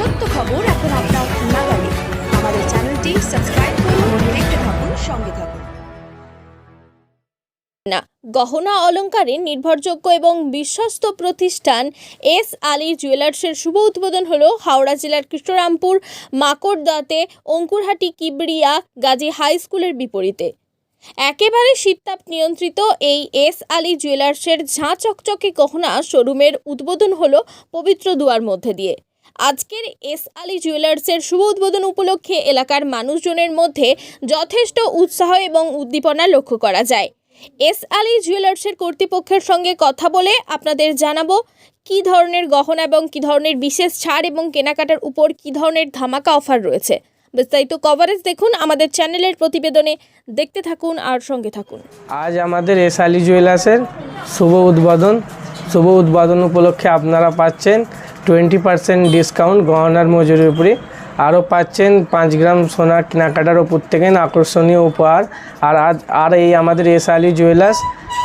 সত্য খবর এখন আপনার নাগালে। আমাদের চ্যানেলটি সাবস্ক্রাইব করুন, দেখতে থাকুন, সঙ্গে থাকুন। না, গহনা অলংকারে নির্ভরযোগ্য এবং বিশ্বস্ত প্রতিষ্ঠান এস আলী জুয়েলার্সের শুভ উদ্বোধন হলো হাওড়া জেলার কৃষ্ণরামপুর, মাকড়দাতে, অঙ্কুরহাটি কিবরিয়া গাজী হাই স্কুলের বিপরীতে। একেবারে শীততাপ নিয়ন্ত্রিত এই এস আলী জুয়েলার্সের ঝাঁ চকচকে গহনা শোরুমের উদ্বোধন হলো পবিত্র দুয়ার মধ্যে দিয়ে। আজকের এস আলী জুয়েলার্সের শুভ উদ্বোধন উপলক্ষে এলাকার মানুষজনের মধ্যে যথেষ্ট উৎসাহ এবং উদ্দীপনা লক্ষ্য করা যায়। এস আলী জুয়েলার্সের কর্তৃপক্ষের সঙ্গে কথা বলে আপনাদের জানাব, কি ধরনের গহনা এবং কি ধরনের বিশেষ ছাড় এবং কেনাকাটার উপর কি ধরনের ধামাকা অফার রয়েছে। বিস্তারিত কভারেজ দেখুন আমাদের চ্যানেলের প্রতিবেদনে। দেখতে থাকুন আর সঙ্গে থাকুন। আজ আমাদের এস আলী জুয়েলার্সের শুভ উদ্বোধন। শুভ উদ্বোধন উপলক্ষে আপনারা পাচ্ছেন টোয়েন্টি পার্সেন্ট ডিসকাউন্ট গহনার মজুরির উপরে আরও পাচ্ছেন পাঁচ গ্রাম সোনার কেনাকাটার উপর থেকে আকর্ষণীয় উপহার। আর আজ, আর এই আমাদের এস আলী জুয়েলার্স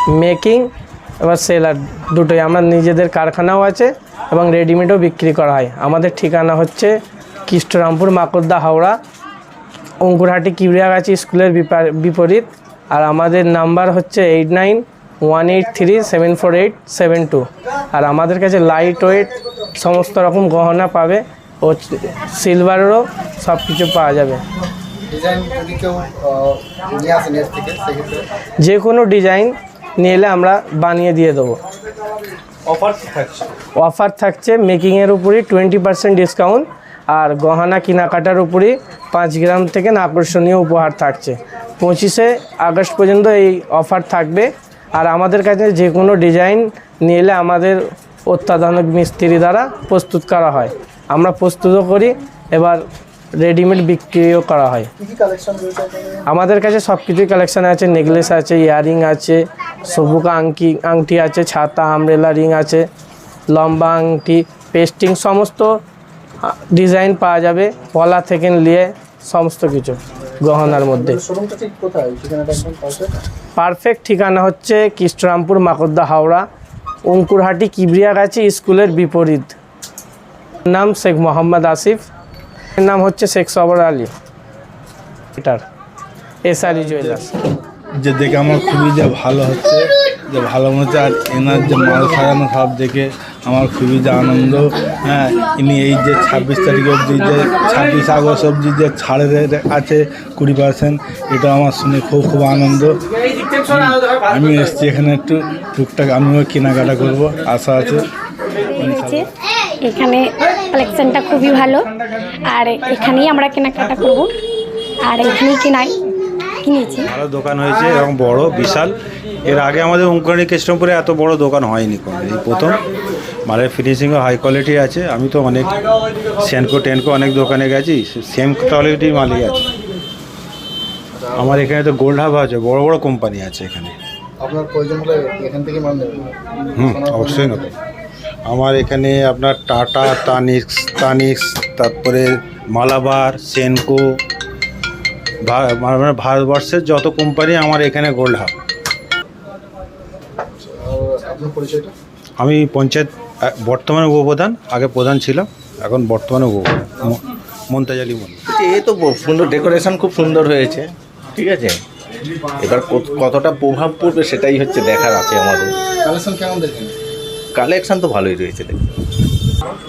মেকিং এবার সেলার দুটোই। আমার নিজেদের কারখানাও আছে এবং রেডিমেডও বিক্রি করা হয়। আমাদের ঠিকানা হচ্ছে কৃষ্ণরামপুর মাকড়দা হাওড়া, অঙ্কুরহাটি কিবরিয়াগাছি স্কুলের বিপা- বিপরীত। আর আমাদের নাম্বার হচ্ছে eight nine one eight three seven four eight seven two. আর আমাদের কাছে লাইট ওয়েট সমস্ত রকম গহনা পাবে ও সিলভারেরও সব কিছু পাওয়া যাবে। যে কোনো ডিজাইন নিয়ে এলে আমরা বানিয়ে দিয়ে দেবো। অফার থাকছে? মেকিংয়ের উপরই টোয়েন্টি পার্সেন্ট ডিসকাউন্ট আর গহনা কেনাকাটার উপরই পাঁচ গ্রাম থেকে না আকর্ষণীয় উপহার থাকছে। পঁচিশে আগস্ট পর্যন্ত এই অফার থাকবে। আর আমাদের কাছে যে কোনো ডিজাইন নিয়ে এলে আমাদের অত্যাধুনিক মিস্ত্রি দ্বারা প্রস্তুত করা হয়। আমরা প্রস্তুতও করি এবার রেডিমেড বিক্রিও করা হয়? আমাদের কাছে সব কিছুই কালেকশান আছে নেকলেস আছে ইয়ারিং আছে সবুকা আংটি আংটি আছে ছাতা আমরেলা রিং আছে লম্বা আংটি পেস্টিং সমস্ত ডিজাইন পাওয়া যাবে পলা থেকে নিয়ে সমস্ত কিছু। গহনার মধ্যে। শোরুমটা ঠিক কোথায়? ঠিকানাটা একদম পারফেক্ট ঠিকানা হচ্ছে কৃষ্ণরামপুর মাকদ্দা হাওড়া অঙ্কুরহাটি কিবরিয়াগাছি স্কুলের বিপরীত। নাম শেখ মোহাম্মদ আসিফ এর নাম হচ্ছে শেখ সবর আলী। এটার এস আলী জুয়েলার্স। যে দেখে আমার খুবই যে ভালো হচ্ছে। যে ভালো হচ্ছে আর এনার যে মাল সাজানো সব দেখে আমার খুবই যে আনন্দ। হ্যাঁ ইনি এই যে ছাব্বিশ তারিখ অবধি যে, ছাব্বিশ আগস্ট অবধি যে ছাড়ের আছে কুড়ি পার্সেন্ট এটা আমার শুনে খুব খুব আনন্দ। আমি এসছি এখানে একটু, টুকটাক আমিও কেনাকাটা করব, আশা আছে। এখানে কালেকশনটা খুবই ভালো। আর এখানেই আমরা কেনাকাটা করব। আর এখানেই কেনাই। কিনেছি ভালো দোকান হয়েছে এবং বড় বিশাল। এর আগে আমাদের অঙ্কুরানি কৃষ্ণপুরে এত বড় দোকান হয়নি কোনো এই প্রথম। মালের ফিনিশিংও হাই কোয়ালিটি আছে। আমি তো অনেক সেনকো টেনকো অনেক দোকানে গেছি। সেম কোয়ালিটির মালই আছে। আমার এখানে তো গোল্ড হাব আছে। বড় বড় কোম্পানি আছে এখানে। আপনার প্রয়োজন হলে এখান থেকে মাল নেবেন। হুম অবশ্যই নেব। আমার এখানে আপনার টাটা তানিক্স তানিক্স তারপরে মালাবার সেনকো মানে ভারতবর্ষের যত কোম্পানি আমার এখানে গোল্ড হাব আমি পঞ্চায়েত বর্তমানে উপপ্রধান আগে প্রধান ছিলাম এখন বর্তমানে উপপ্রধান ম- মমতাজ আলী মল্লিক এ তো সুন্দর ডেকোরেশন খুব সুন্দর হয়েছে ঠিক আছে? এবার কতটা প্রভাব পড়বে সেটাই হচ্ছে দেখার আছে আমাদের। কালেকশন কেমন দেখেন? কালেকশন তো ভালোই রয়েছে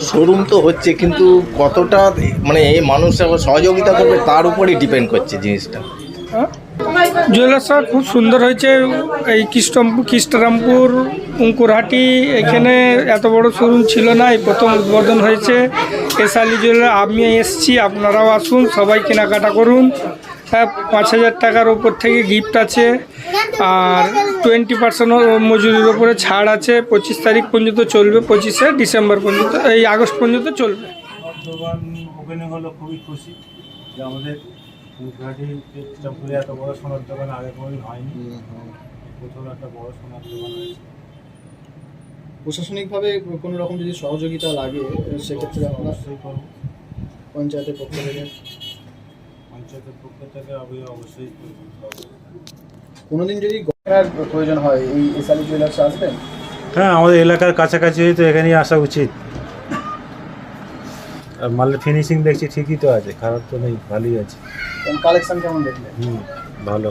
শোরুম তো হচ্ছে, কিন্তু কতটা মানে এই মানুষ সহযোগিতা করবে, তার উপরেই ডিপেন্ড করছে জিনিসটা। জুয়েলার্সটা খুব সুন্দর হয়েছে, এই কৃষ্ণরামপুর কৃষ্ণরামপুর অঙ্কুরহাটি এখানে এত বড় শোরুম ছিল না, এই প্রথম উদ্বোধন হয়েছে। এসালি জুয়েলার আমি এসছি, আপনারাও আসুন, সবাই কেনাকাটা করুন। পাঁচ হাজার টাকার ওপর থেকে গিফট আছে। আর টোয়েন্টি পার্সেন্ট মজুরির ওপরে ছাড় আছে। পঁচিশ তারিখ পর্যন্ত চলবে পঁচিশে ডিসেম্বর পর্যন্ত এই আগস্ট পর্যন্ত চলবে। দোকান হলো খুবই খুশি যে আমাদের উদ্ঘাটি কৃষ্ণপুরে এত বড় সোনার দোকান আগে কোনোদিন হয়নি। প্রথম একটা বড় সোনার দোকান হয়েছে। প্রশাসনিকভাবে কোনো রকম যদি সহযোগিতা লাগে সেক্ষেত্রে করব। পঞ্চায়েতের পক্ষ থেকে পঞ্চায়েতের পক্ষ থেকে আমি অবশ্যই কোনোদিন যদি গয়নার প্রয়োজন হয় এই এসআলি জুয়েলার্সে আসবেন? হ্যাঁ আমাদের এলাকার কাছাকাছি তো এখানেই আসা উচিত। আর মালের ফিনিশিং দেখছি ঠিকই তো আছে খারাপ তো নেই ভালোই আছে। কালেকশন কেমন দেখলে হুম ভালো।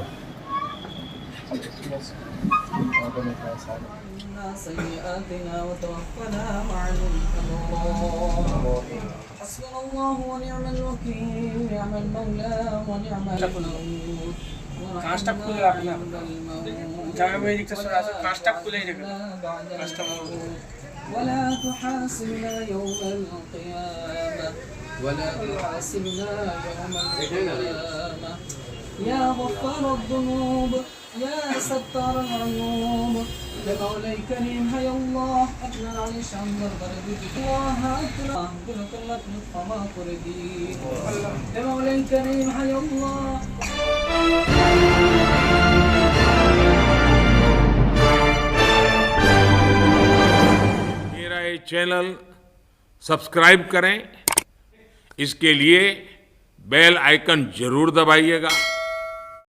ঠিক আছে سيئاتنا وتوفنا مع الأبرار حسبنا الله ونعم الوكيل نعم المولى ونعم الوكيل কাঁচটা খুলে রাখলাম। জামা এদিকটা সরে আসো, কাঁচটা খুলেই রেখে দাও। কাঁচটা বন্ধ করে দাও। ولا تحاسبنا يوم القيامة ولا تحاسبنا يوم القيامة يا غفار الذنوب يا ستار العيوب يا مولاي كريم هيا الله أجنا علي شامر بردي الله أكرم قلت الله نطفى قردي يا مولاي كريم هيا الله मेरा ये चैनल सब्सक्राइब करें इसके लिए बेल आइकन जरूर दबाइएगा